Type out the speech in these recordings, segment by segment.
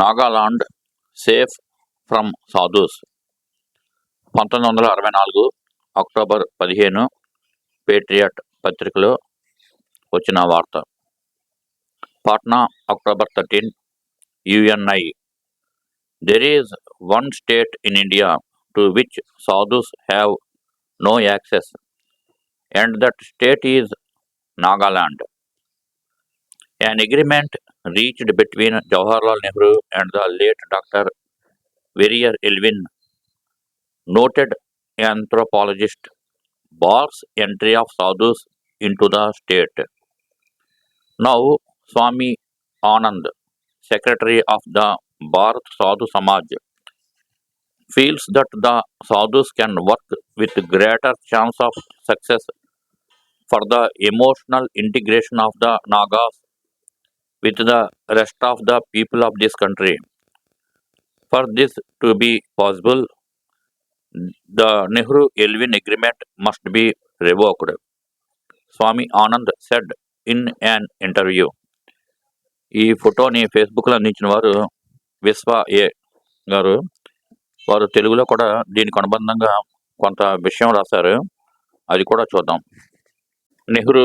Nagaland safe from sadhus. పంతొమ్మిది వందల అరవై నాలుగు అక్టోబర్ పదిహేను పేట్రియట్ పత్రికలో వచ్చిన వార్త. Patna October thirteen UNI. There is one state in India to which sadhus have no access and that state is Nagaland. An agreement reached between Jawaharlal Nehru and the late Dr. Verrier Elvin, noted anthropologist, bars entry of sadhus into the state. Now, Swami Anand, secretary of the Bharat Sadhu Samaj, feels that the sadhus can work with greater chance of success for the emotional integration of the Nagas with the rest of the people of this country. For this to be possible, the Nehru Elvin agreement must be revoked. Swami Anand said in an interview. ఈ ఫోటోని ఫేస్బుక్లో అందించిన వారు విశ్వ ఏ గారు వారు తెలుగులో కూడా దీనికి అనుబంధంగా కొంత విషయం రాశారు అది కూడా చూద్దాం నెహ్రూ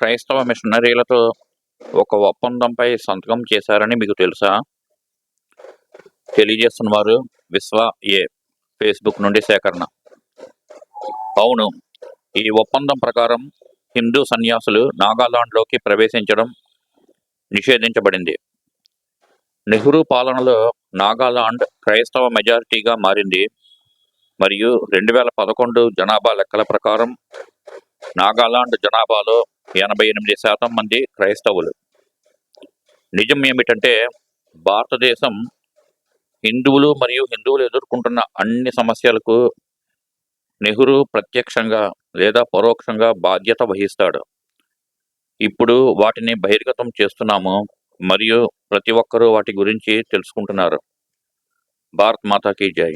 క్రైస్తవ మిషనరీలతో ఒక ఒప్పందంపై సంతకం చేశారని మీకు తెలుసా? తెలియజేస్తున్న వారు విశ్వ ఏ ఫేస్బుక్ నుండి సేకరణ. అవును ఈ ఒప్పందం ప్రకారం హిందూ సన్యాసులు నాగాలాండ్లోకి ప్రవేశించడం నిషేధించబడింది. నెహ్రూ పాలనలో నాగాలాండ్ క్రైస్తవ మెజారిటీగా మారింది. మరియు రెండు వేల పదకొండు జనాభా లెక్కల ప్రకారం నాగాలాండ్ జనాభాలో ఎనభై ఎనిమిది శాతం మంది క్రైస్తవులు. నిజం ఏమిటంటే భారతదేశం హిందువులు మరియు హిందువులు ఎదుర్కొంటున్న అన్ని సమస్యలకు నెహ్రూ ప్రత్యక్షంగా లేదా పరోక్షంగా బాధ్యత వహిస్తాడు. ఇప్పుడు వాటిని బహిర్గతం చేస్తున్నాము మరియు ప్రతి ఒక్కరూ వాటి గురించి తెలుసుకుంటున్నారు. భారత్ మాతాకి జై.